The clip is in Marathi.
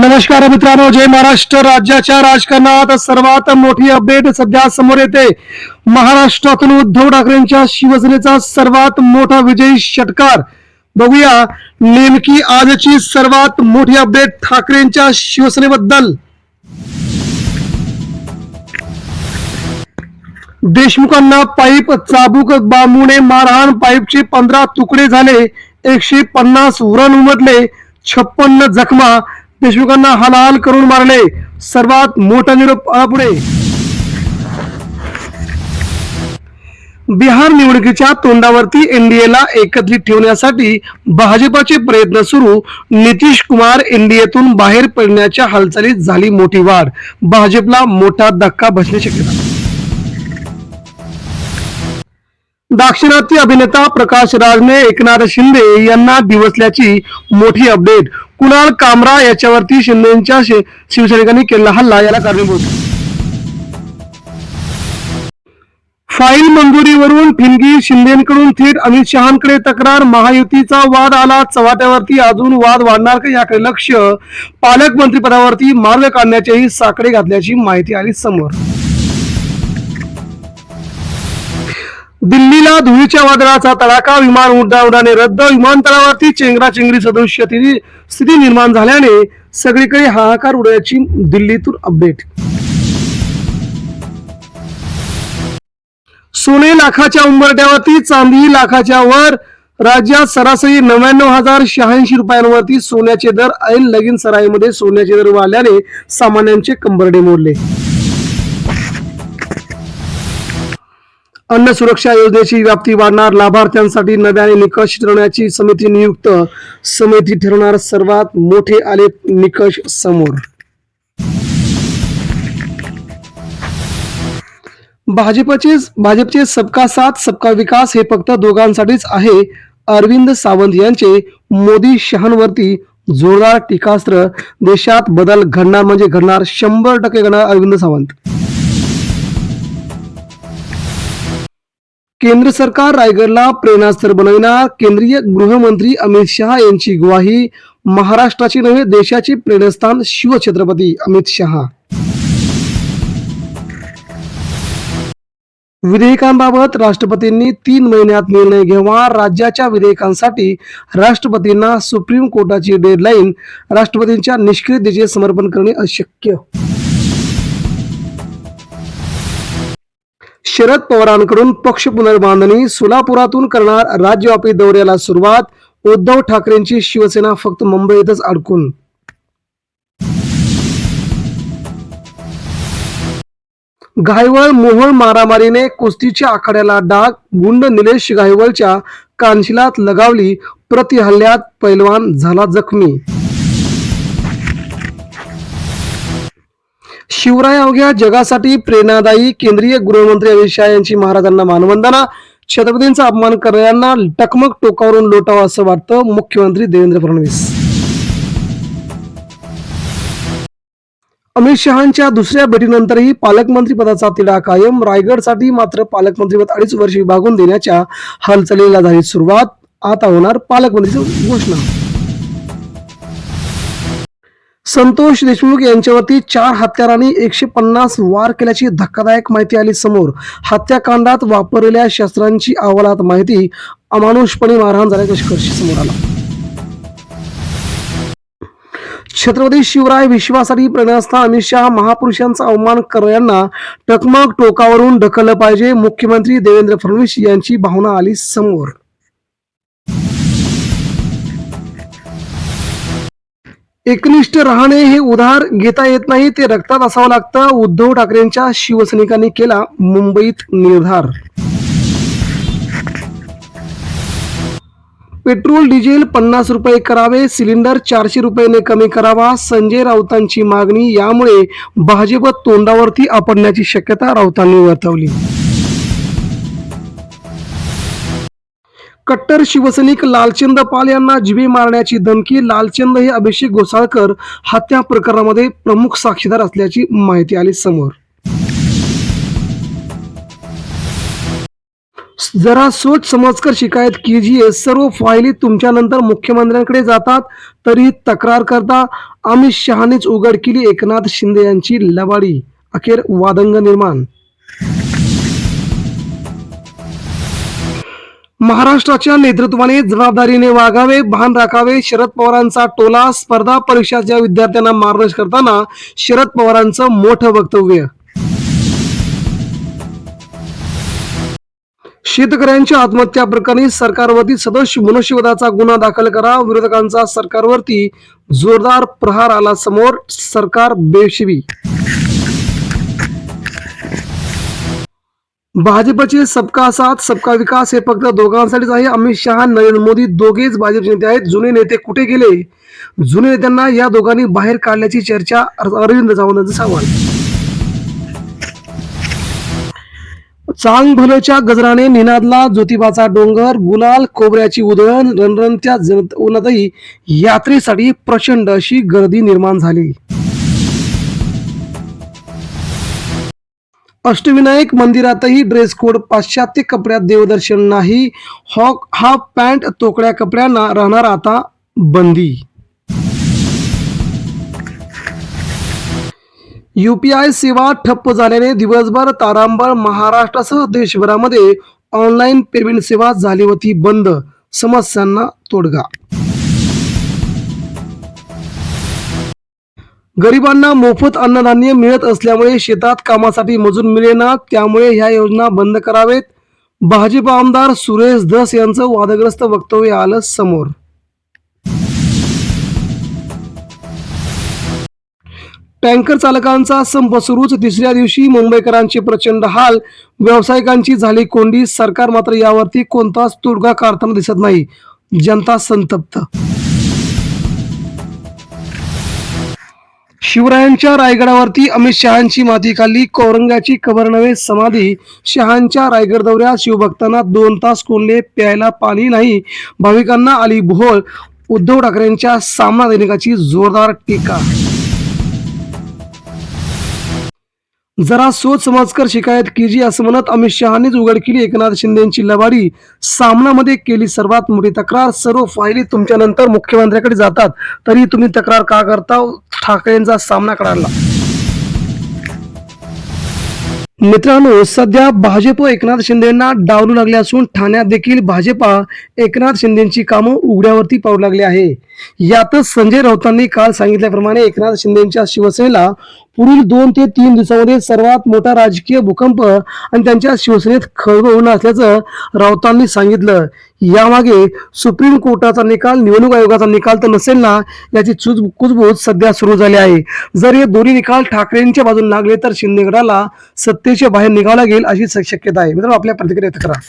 नमस्कार मित्रांनो जय महाराष्ट्र. राज्याच्या राजकारणात सर्वात मोठी अपडेट सध्या समोर येते. महाराष्ट्रातून उद्धव ठाकरेंच्या शिवसेनेचा सर्वात मोठा विजयी षटकार. बघूया नेमकी आजची सर्वात मोठी अपडेट ठाकरेंच्या शिवसेनेबद्दल. देशमुखांना पाईप चाबूक बांबूने मारहाण पाईपचे पंधरा तुकडे झाले एकशे पन्नास व्रण उमटले छप्पन्न जखमा देशमुखांना हालहाल करून मारले. सर्वात मोठा निरोप पुढे बिहार निवडणुकीच्या तोंडावरती एनडीएला एकत्रित ठेवण्यासाठी भाजपाचे प्रयत्न सुरू. नितीश कुमार एनडीएतून बाहेर पडण्याच्या हालचालीत झाली मोठी वाढ. भाजपला मोठा धक्का बसण्याची शक्यता. दाक्षिणात्य अभिनेता प्रकाश राजने एकनाथ शिंदे यांना दिवसल्याची मोठी अपडेट. कुणाल कामरा याच्यावरती शिंदेच्या शिवसैनिकांनी केलेला हल्ला याला कारणीभूत फाईल मंजुरीवरून फिनगी शिंदेकडून थेट अमित शहाकडे तक्रार महायुतीचा वाद आला चव्हाट्यावरती अजून वाद वाढणार का याकडे लक्ष पालकमंत्रीपदावरती मार्ग काढण्याचेही साकडे घातल्याची माहिती आली समोर. दिल्लीला धुळीच्या वादळाचा तडाखा विमान उड्डाणे रद्द विमानतळावरती चेंगराचेंगरी सदृश्य स्थिती निर्माण झाल्याने सगळीकडे हाहाकार उडायची दिल्लीतून अपडेट. सोने लाखाच्या उंबरट्यावरती चांदी लाखाच्या वर राज्यात सरासरी नव्याण्णव हजार शहाऐंशी रुपयांवरती सोन्याचे दर ऐन लगीन सराईमध्ये सोन्याचे दर वाढल्याने सामान्यांचे कंबरडे मोडले. अन्न सुरक्षा योजनेची व्याप्ती वाढणार लाभार्थ्यांसाठी नव्याने निकष ठरवण्याची समिती नियुक्त. समिती ठरवणार सर्वात मोठे आले निकष समोर. भाजपचे भाजपचे सबका साथ सबका विकास हे फक्त दोघांसाठीच आहे. अरविंद सावंत यांचे मोदी शहांवरती जोरदार टीकास्त्र. देशात बदल घडणार म्हणजे घडणार शंभर टक्के घडणार अरविंद सावंत. केंद्र सरकार रायगडला प्रेरणास्थळ बनविणार. केंद्रीय गृहमंत्री अमित शहा यांची ग्वाही. महाराष्ट्राची नव्हे देशाचे प्रेरणास्थान शिवछत्रपती अमित शहा. विधेयकांबाबत राष्ट्रपतींनी तीन महिन्यात निर्णय घ्यावा राज्याच्या विधेयकांसाठी राष्ट्रपतींना सुप्रीम कोर्टाची डेडलाईन. राष्ट्रपतींच्या निष्क्रियतेचे समर्पण करणे अशक्य. शरद पवारांकडून पक्ष पुनर्बांधणी सोलापुरातून करणार राज्यव्यापी दौऱ्याला सुरुवात उद्धव ठाकरेंची शिवसेना फक्त मुंबईतच अडकून. घायवळ मोहोळ मारामारीने कुस्तीच्या आखाड्याला डाग गुंड निलेश घायवळच्या कानशिलात लगावली प्रतिहल्ल्यात पैलवान झाला जखमी. शिवराय अवघ्या जगासाठी प्रेरणादायी केंद्रीय गृहमंत्री अमित शहा यांची महाराजांना मानवंदना. छत्रपतींचा अपमान करणाऱ्यांना टकमक टोकावरून लोटावं असं वाटतं मुख्यमंत्री देवेंद्र फडणवीस. अमित शहांच्या दुसऱ्या भेटीनंतरही पालकमंत्री पदाचा तिढा कायम. रायगडसाठी मात्र पालकमंत्रीपद अडीच वर्ष विभागून देण्याच्या हालचालीला झाली सुरुवात. आता होणार पालकमंत्रीची घोषणा. संतोष देशमुख यांच्यावरती चार हत्यारांनी एकशे पन्नास वार केल्याची धक्कादायक माहिती आली समोर. हत्याकांडात वापरलेल्या शस्त्रांची अहवालात माहिती अमानुषपणे मारहाण झाल्याचा निष्कर्ष समोर आला. छत्रपती शिवराय विश्वासाठी प्रेरणास्था अमित शहा महापुरुषांचा अवमान करणाऱ्यांना टकमक टोकावरून ढकललं पाहिजे मुख्यमंत्री देवेंद्र फडणवीस यांची भावना आली समोर. एकनिष्ठ राहणे हे उधार घेता येत नाही ते रक्तात असावं लागतं उद्धव ठाकरेंच्या शिवसैनिकांनी केला मुंबईत निर्धार. पेट्रोल डिझेल पन्नास रुपये करावे सिलेंडर चारशे रुपयाने कमी करावा संजय राऊतांची मागणी यामुळे भाजप तोंडावरती आपडण्याची शक्यता राऊतांनी वर्तवली. कट्टर शिवसैनिक लालचंद पाल यांना जिवे मारण्याची धमकी लालचंद हे अभिषेक घोसाळकर हत्या प्रकरणामध्ये प्रमुख साक्षीदार असल्याची माहिती आली समोर. जरा सोच समजकर शिकायत कीजिए. सर्व फायली तुमच्यानंतर मुख्यमंत्र्यांकडे जातात तरी तक्रार करता. अमित शहानेच उघड केली एकनाथ शिंदे यांची लबाडी. अखेर वादंग निर्माण. महाराष्ट्राच्या नेतृत्वाने जबाबदारीने वागावे भान राखावे शरद पवारांचा टोला स्पर्धा परीक्षाच्या विद्यार्थ्यांना मार्गदर्शन करताना शरद पवारांचं मोठं वक्तव्य. शेतकऱ्यांच्या आत्महत्या प्रकरणी सरकारवरती सदस्य मनुष्यवधाचा गुन्हा दाखल करा विरोधकांचा सरकारवरती जोरदार प्रहार आला समोर सरकार बेशिवी भाजपचे सबका साथ सबका विकास हे फक्त दोघांसाठीच आहे. अमित शहा नरेंद्र मोदी दोघेच भाजपचे नेते आहेत. जुने नेते कुठे गेले? जुने नेत्यांना या दोघांनी बाहेर काढल्याची चर्चा अरविंद सावंतांचं सवाल चांग भलोच्या गजराने निनादला ज्योतिबाचा डोंगर गुलाल खोबऱ्याची उधळण रणरणत्या जनत उन्हातही यात्रेसाठी प्रचंड अशी गर्दी निर्माण झाली. अष्टविनायक मंदिरातही ड्रेस कोड पाश्चात्य कपड्यात देवदर्शन नाही. हॉक हाफ पॅन्ट तोकड्या कपड्यांना राहणार आता बंदी. युपीआय सेवा ठप्प झाल्याने दिवसभर तारांबळ महाराष्ट्रासह देशभरामध्ये ऑनलाईन पेमेंट सेवा झाली होती बंद. समस्यांना तोडगा. गरिबांना मोफत अन्नधान्य मिळत असल्यामुळे शेतात कामासाठी मजूर मिळेना त्यामुळे ह्या योजना बंद करावेत. भाजप आमदार सुरेश धस यांचं वादग्रस्त वक्तव्य आलं समोर. टँकर चालकांचा संप सुरूच. तिसऱ्या दिवशी मुंबईकरांचे प्रचंड हाल. व्यावसायिकांची झाली कोंडी. सरकार मात्र यावरती कोणताच तोडगा काढताना दिसत नाही. जनता संतप्त शिवरायांच्या रायगडावरती अमित शहांची माती खाल्ली. कौरंगाची कबर नव्हे समाधी. शहांच्या रायगड दौऱ्यात शिवभक्तांना दोन तास कोंडले प्यायला पाणी नाही. भाविकांना आली भोळ. उद्धव ठाकरेंच्या सामना दैनिकाची जोरदार टीका. जरा सोच समजकर शिकायत कीजी असं म्हणत अमित शहानीच उघड केली एकनाथ शिंदेची लबाडी. सामनामध्ये केली सर्वात मोठी तक्रार. सर्व फायली तुमच्यानंतर मुख्यमंत्र्याकडे जातात. तरी तुम्ही तक्रार का करता? ठाकरेंचा सामना करायला. मित्रांनो सध्या भाजप एकनाथ शिंदेना डावलू लागले असून ठाण्यात देखील भाजपा एकनाथ शिंदेची कामं उघड्यावरती पाहू लागली आहे. यातच संजय राऊतांनी काल सांगितल्याप्रमाणे एकनाथ शिंदेच्या शिवसेनेला पुढील दोन ते तीन दिवसामध्ये सर्वात मोठा राजकीय भूकंप आणि त्यांच्या शिवसेनेत खळबळ होणार असल्याचं राऊतांनी सांगितलं. यामागे सुप्रीम कोर्टाचा निकाल निवडणूक आयोगाचा निकाल तर नसेल ना याची कुजबूज सध्या सुरू झाली आहे. जर हे दोन्ही निकाल ठाकरेंच्या बाजूने लागले तर शिंदेगडाला सत्तेच्या बाहेर निघावं लागेल अशी शक्यता आहे. मित्रांनो आपल्या प्रतिक्रिया व्यक्त करा.